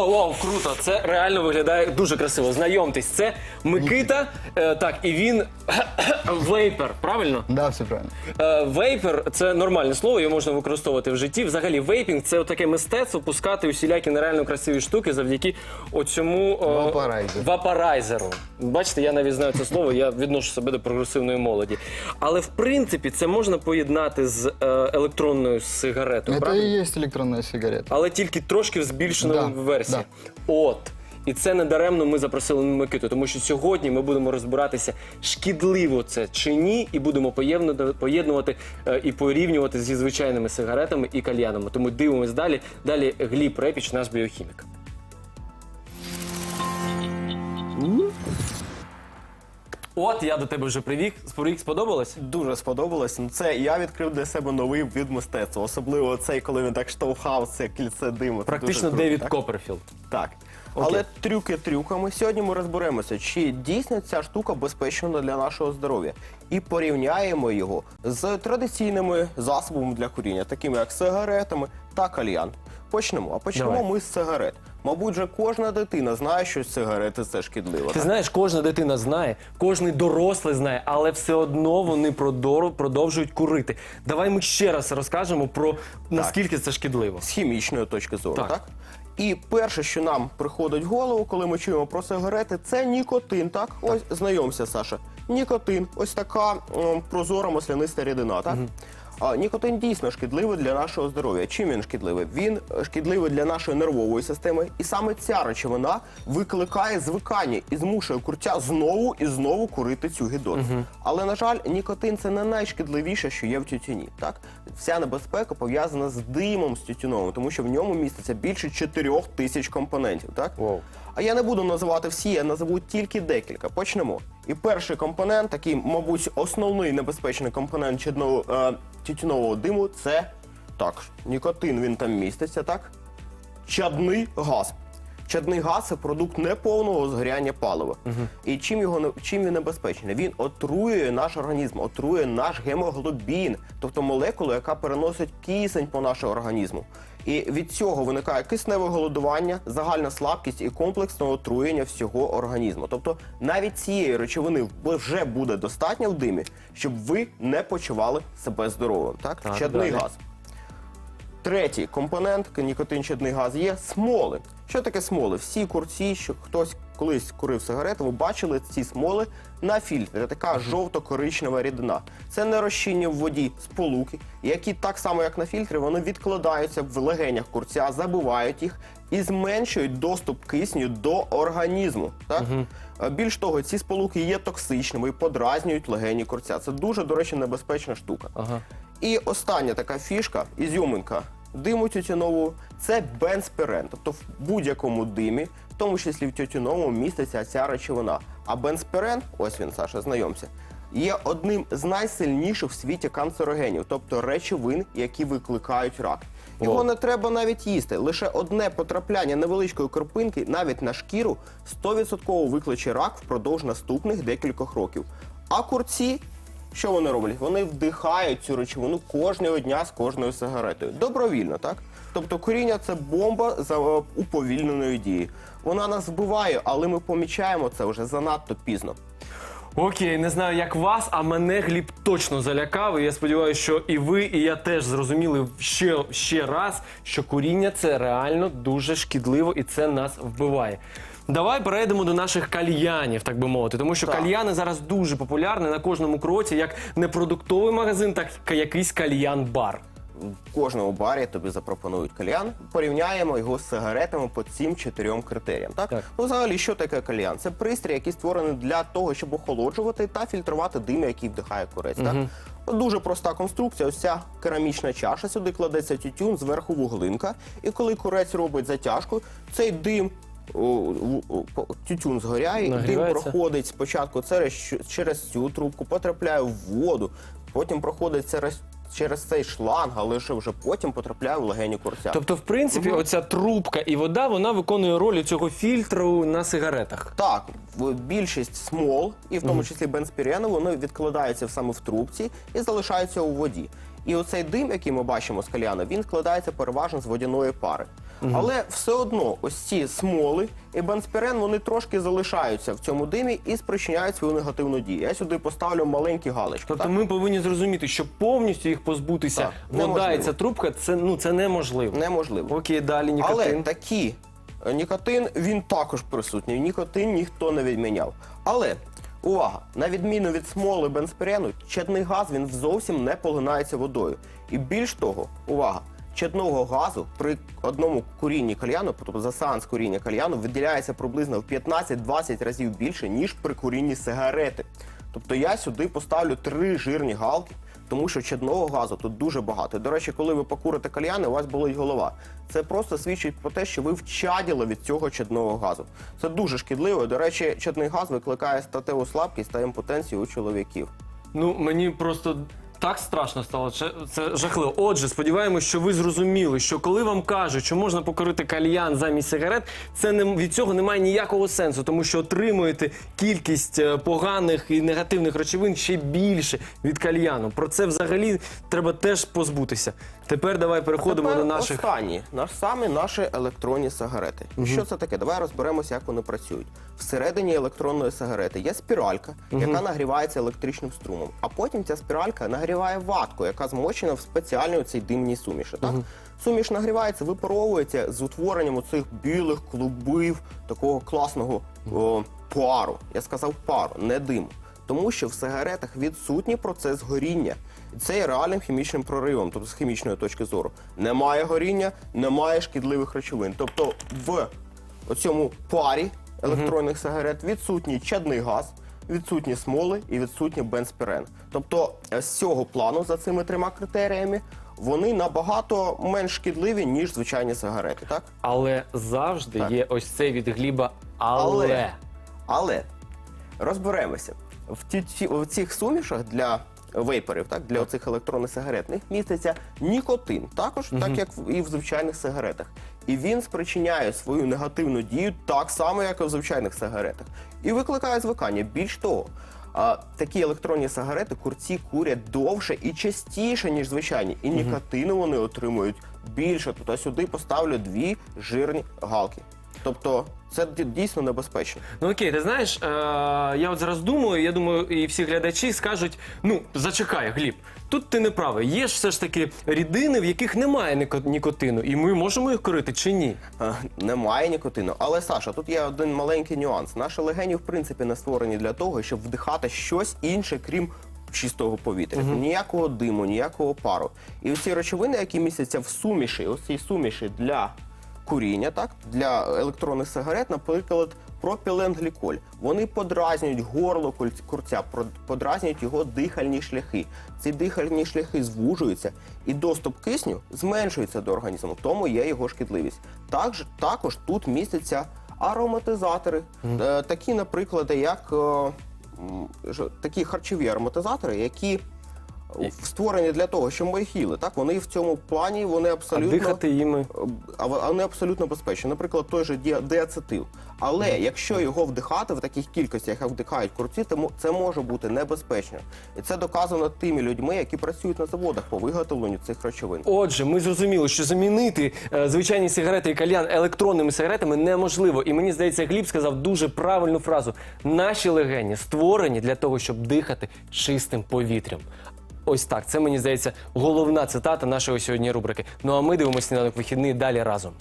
Вау, вау, круто! Це реально виглядає дуже красиво. Знайомтесь, це Микита. Е, так, і він вейпер, правильно? Да, все правильно. Е, Вейпер це нормальне слово, його можна використовувати в житті. Взагалі, вейпінг це таке мистецтво пускати усілякі нереально красиві штуки завдяки оцьому е, Вапорайзеру. вапорайзеру. Бачите, я навіть знаю це слово, я відношу себе до прогресивної молоді. Але в принципі це можна поєднати з е, електронною сигаретою. Это правильно? и есть электронная сигарета. але тільки трошки в збільшеною Да, версії. От. І це не даремно ми запросили Микиту, тому що сьогодні ми будемо розбиратися, шкідливо це чи ні, і будемо поєднувати, е, і порівнювати зі звичайними сигаретами і кальянами. Тому дивимось далі. Далі Гліб Репіч, наш біохімік. От я до тебе вже привік. Привік сподобалось? Дуже сподобалось. Ну, Це я відкрив для себе новий вид мистецтва. Особливо цей, коли він так штовхав це кільце диму. Це Практично круто, Девід так? Копперфілд. Так. Окей. Але трюки трюками. Сьогодні ми розберемося, чи дійсно ця штука безпечна для нашого здоров'я. І порівняємо його з традиційними засобами для куріння, такими як сигаретами та кальян. Почнемо. А почнемо Давай. ми з сигарет. Мабуть, же кожна дитина знає, що сигарети це шкідливо. Ти так? знаєш, кожна дитина знає, кожний дорослий знає, але все одно вони продор- продовжують курити. Давай ми ще раз розкажемо про наскільки це шкідливо. з хімічної точки зору, Так. так. І перше, що нам приходить в голову, коли ми чуємо про сигарети, це нікотин. Так, ось знайомся, Саша. Нікотин, ось така м, прозора масляниста рідина. Так. А, нікотин дійсно шкідливий для нашого здоров'я. Чим він шкідливий? Він е, шкідливий для нашої нервової системи, і саме ця речовина викликає звикання і змушує курця знову і знову курити цю гідоту. Але на жаль, нікотин це не найшкідливіше, що є в тютюні. Так вся небезпека пов'язана з димом з тютюновим, тому що в ньому міститься більше 4 тисяч компонентів. Так Вау. а я не буду називати всі, я назову тільки декілька. Почнемо. І перший компонент, такий, мабуть, основний небезпечний компонент чадного, е, тютюнового диму, це так, нікотин він там міститься, так? Чадний газ. Чадний газ це продукт неповного згоряння палива. І чим його чим він небезпечний? Він отруює наш організм, отруює наш гемоглобін, тобто молекулу, яка переносить кисень по нашому організму. І від цього виникає кисневе голодування, загальна слабкість і комплексне отруєння всього організму. Тобто навіть цієї речовини вже буде достатньо в димі, щоб ви не почували себе здоровим. Так, Так, чадний далі. газ. Третій компонент нікотин-чадний газ є смоли. Що таке смоли? Всі курці, що хтось колись курив сигарету, ви бачили ці смоли на фільтрі. Така жовто-коричнева рідина. Це не розчинні в воді сполуки, які так само, як на фільтрі, вони відкладаються в легенях курця, забивають їх і зменшують доступ кисню до організму. Так? Е, Більш того, ці сполуки є токсичними і подразнюють легені курця. Це дуже, до речі, небезпечна штука. Ага. І остання така фішка, ізюминка диму тютюнового, це бенспірен. Тобто в будь-якому димі, в тому числі в тютюновому, міститься ця речовина. А бенспірен, ось він, Саша, знайомся, є одним з найсильніших в світі канцерогенів, тобто речовин, які викликають рак. Його не треба навіть їсти. Лише одне потрапляння невеличкої крупинки навіть на шкіру 100% викличе рак впродовж наступних декількох років. А курці що вони роблять? Вони вдихають цю речовину кожного дня з кожною сигаретою. Добровільно, так? Тобто куріння це бомба за уповільненої дії. Вона нас вбиває, але ми помічаємо це вже занадто пізно. Окей, не знаю, як вас, а мене Гліб точно залякав. І я сподіваюся, що і ви, і я теж зрозуміли ще, ще раз, що куріння це реально дуже шкідливо і це нас вбиває. Давай перейдемо до наших кальянів, так би мовити, тому що Так. кальяни зараз дуже популярні на кожному кроці, як не продуктовий магазин, так і якийсь кальян-бар. В кожному барі тобі запропонують кальян. Порівняємо його з сигаретами по цим чотирьом критеріям. Так? Так. Ну, взагалі, що таке кальян? Це пристрій, який створений для того, щоб охолоджувати та фільтрувати дим, який вдихає курець. Так? Дуже проста конструкція. Ось ця керамічна чаша. Сюди кладеться тютюн, зверху вуглинка. І коли курець робить затяжку, цей дим. Тютюн згоряє, і дим Нагрівається. проходить спочатку через, через цю трубку, потрапляє в воду, потім проходить через, через цей шланг, але лише вже потім потрапляє в легені курця. Тобто, в принципі, оця трубка і вода вона виконує роль цього фільтру на сигаретах. Так, в- більшість смол, і в тому числі бенспірену, вони відкладаються саме в трубці і залишаються у воді. І оцей дим, який ми бачимо з кальяна, він складається переважно з водяної пари. Але все одно ось ці смоли і бенспірен вони трошки залишаються в цьому димі і спричиняють свою негативну дію. Я сюди поставлю маленькі галочки. Тобто так? ми повинні зрозуміти, що повністю їх позбутися, Так, вода і неможливо. ця трубка, це ну це неможливо. Неможливо. Окей, далі нікотин. Але такі е, нікотин він також присутній. Нікотин ніхто не відміняв. Але увага! На відміну від смоли бенспірену, чадний газ він зовсім не поглинається водою. І більш того, увага! Чадного газу при одному курінні кальяну, тобто за сеанс куріння кальяну, виділяється приблизно в 15-20 разів більше, ніж при курінні сигарети. Тобто я сюди поставлю три жирні галки, тому що чадного газу тут дуже багато. До речі, коли ви покурите кальяни, у вас болить голова. Це просто свідчить про те, що ви вчаділи від цього чадного газу. Це дуже шкідливо. До речі, чадний газ викликає статеву слабкість та імпотенцію у чоловіків. Ну мені просто. Так страшно стало, це, це жахливо. Отже, сподіваємось, що ви зрозуміли, що коли вам кажуть, що можна покорити кальян замість сигарет, це не від цього немає ніякого сенсу, тому що отримуєте кількість е, поганих і негативних речовин ще більше від кальяну. Про це взагалі треба теж позбутися. Тепер давай переходимо Тепер до наших. останні, наш саме наші електронні сигарети. Що це таке? Давай розберемося, як вони працюють. Всередині електронної сигарети є спіралька, яка нагрівається електричним струмом. А потім ця спіралька нагріває ватку, яка змочена в спеціальній цій димній суміші. Так? Суміш нагрівається, випаровується з утворенням оцих білих клубів, такого класного о, пару. Я сказав пару, не диму. Тому що в сигаретах відсутній процес горіння. Це є реальним хімічним проривом, тобто з хімічної точки зору. Немає горіння, немає шкідливих речовин. Тобто в оцьому парі електронних сигарет відсутній чадний газ, відсутні смоли і відсутній бенспірен. Тобто е, з цього плану, за цими трьома критеріями, вони набагато менш шкідливі, ніж звичайні сигарети, так? Але завжди Так. є ось це від гліба. Але, Але. Але розберемося. В, ті, в цих сумішах для вейперів, так, для оцих електронних сигарет, в них міститься нікотин, також, так як і в звичайних сигаретах. І він спричиняє свою негативну дію так само, як і в звичайних сигаретах. І викликає звикання. Більш того, такі електронні сигарети курці курять довше і частіше, ніж звичайні. І нікотину вони отримують більше. Тобто сюди поставлю дві жирні галки. Тобто це дійсно небезпечно. Ну окей, ти знаєш, е, я от зараз думаю, я думаю, і всі глядачі скажуть: ну, зачекай, Гліб, тут ти не правий. Є ж все ж таки рідини, в яких немає ніко- нікотину, і ми можемо їх корити чи ні? Е, Немає нікотину. Але Саша, тут є один маленький нюанс. Наші легені, в принципі, не створені для того, щоб вдихати щось інше, крім чистого повітря. Ніякого диму, ніякого пару. І ці речовини, які містяться в суміші, ось цій суміші для куріння, так для електронних сигарет, наприклад, пропіленгліколь. Вони подразнюють горло курця, подразнюють його дихальні шляхи. Ці дихальні шляхи звужуються, і доступ кисню зменшується до організму, тому є його шкідливість. Також, також тут містяться ароматизатори, Е, такі, наприклад, як е, такі харчові ароматизатори, які створені для того, щоб ми їх їли. Так, вони в цьому плані вони А абсолютно дихати їми. а вони абсолютно безпечні. Наприклад, той же ді- диацетил. Але якщо його вдихати в таких кількостях, як вдихають курці, тому це може бути небезпечно. І це доказано тими людьми, які працюють на заводах по виготовленню цих речовин. Отже, ми зрозуміли, що замінити е, звичайні сигарети і кальян електронними сигаретами неможливо. І мені здається, Гліб сказав дуже правильну фразу: наші легені створені для того, щоб дихати чистим повітрям. Ось так. Це мені здається головна цитата нашої сьогодні рубрики. Ну а ми дивимося сніданок вихідний далі разом.